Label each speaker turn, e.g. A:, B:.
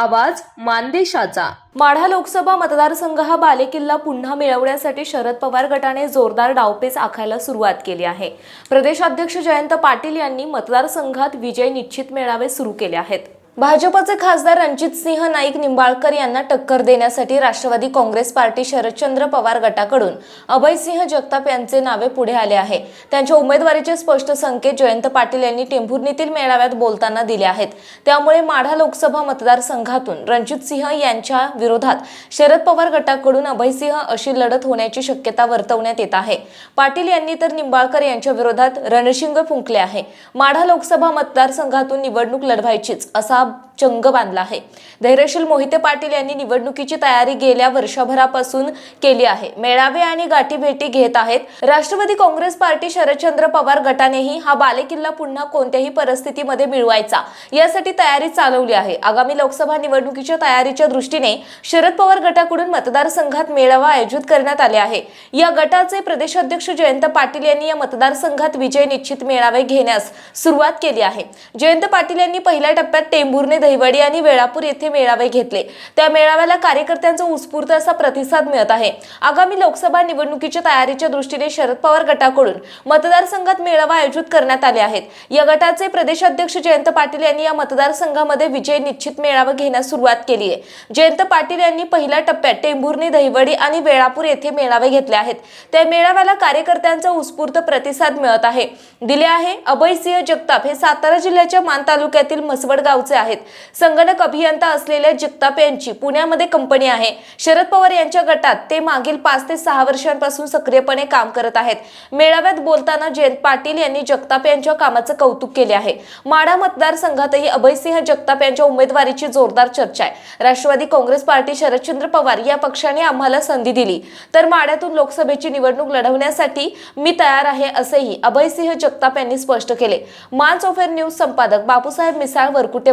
A: आवाज मानदेशाचा.
B: माढा लोकसभा मतदारसंघ हा बालेकिल्ला पुन्हा मिळवण्यासाठी शरद पवार गटाने जोरदार डावपेच आखायला सुरुवात केली आहे. प्रदेशाध्यक्ष जयंत पाटील यांनी मतदारसंघात विजय निश्चित मेळावे सुरू केले आहेत. भाजपचे खासदार रणजित सिंह नाईक निंबाळकर यांना टक्कर देण्यासाठी राष्ट्रवादी काँग्रेस पार्टी शरदचंद्र पवार गटाकडून अभयसिंह जगताप यांचे नावे पुढे आले आहे. त्यांच्या उमेदवारीचे स्पष्ट संकेत जयंत पाटील यांनी टेंभुर्णीतील मेळाव्यात बोलताना दिले आहेत. त्यामुळे माढा लोकसभा मतदारसंघातून रणजित सिंह यांच्या विरोधात शरद पवार गटाकडून अभयसिंह अशी लढत होण्याची शक्यता वर्तवण्यात येत आहे. पाटील यांनी तर निंबाळकर यांच्या विरोधात रणशिंग फुंकले आहे. माढा लोकसभा मतदारसंघातून निवडणूक लढवायचीच असा चंग बांधला आहे. धैर्यशील मोहिते पाटील यांनी निवडणुकीची तयारी गेल्या वर्षभरापासून केली आहे. मेळावे आणि गाठीभेटी घेत आहेत. राष्ट्रवादी काँग्रेस पार्टी शरदचंद्र पवार गटानेही हा बालेकिल्ला पुन्हा कोणत्याही परिस्थितीमध्ये मिळवायचा. यासाठी तयारी चालवली आहे. आगामी लोकसभा निवडणुकीच्या तयारीच्या दृष्टीने शरद पवार गटाकडून मतदारसंघात मेळावा आयोजित करण्यात आले आहे. या गटाचे प्रदेशाध्यक्ष जयंत पाटील यांनी या मतदारसंघात विजय निश्चित मेळावे घेण्यास सुरुवात केली आहे. जयंत पाटील यांनी पहिल्या टप्प्यात टेंभुर्णे दहिवडी आणि वेळापूर येथे मेळावे घेतले. त्या मेळाव्याला कार्यकर्त्यांचा उत्स्फूर्त असा प्रतिसाद मिळत आहे. आगामी लोकसभा निवडणुकीच्या तयारीच्या दृष्टीने शरद पवार गटाकडून मतदारसंघात मेळावा आयोजित करण्यात आले आहेत. या गटाचे प्रदेशाध्यक्ष जयंत पाटील यांनी या मतदारसंघामध्ये विजय निश्चित मेळावा घेण्यास सुरुवात केली आहे. जयंत पाटील यांनी पहिल्या टप्प्यात टेंभुर्णी दहिवडी आणि वेळापूर येथे मेळावे घेतले आहेत. त्या मेळाव्याला कार्यकर्त्यांचा उत्स्फूर्त प्रतिसाद मिळत आहे. दिले आहे अभय सिंह जगताप हे सातारा जिल्ह्याच्या मान तालुक्यातील म्हसवड गावचे आहेत. संगणक अभियंता असलेल्या जगताप यांची पुण्यामध्ये कंपनी आहे. शरद पवार यांच्या गटात ते मागील पाच ते सहा वर्षांपासून सक्रियपणे काम करत आहेत. मेळाव्यात बोलताना जयंत पाटील यांनी जगताप यांच्या कामाचं कौतुक केले आहे. माडा मतदारसंघातही अभयसिंह जगताप यांच्या उमेदवारीची जोरदार चर्चा आहे. राष्ट्रवादी काँग्रेस पार्टी शरदचंद्र पवार या पक्षाने आम्हाला संधी दिली. तर माढ्यातून लोकसभेची निवडणूक लढवण्यासाठी मी तयार आहे असेही अभयसिंह जगताप यांनी स्पष्ट केले. मान चौफेर न्यूज संपादक बापूसाहेब मिसाळ वरकुटे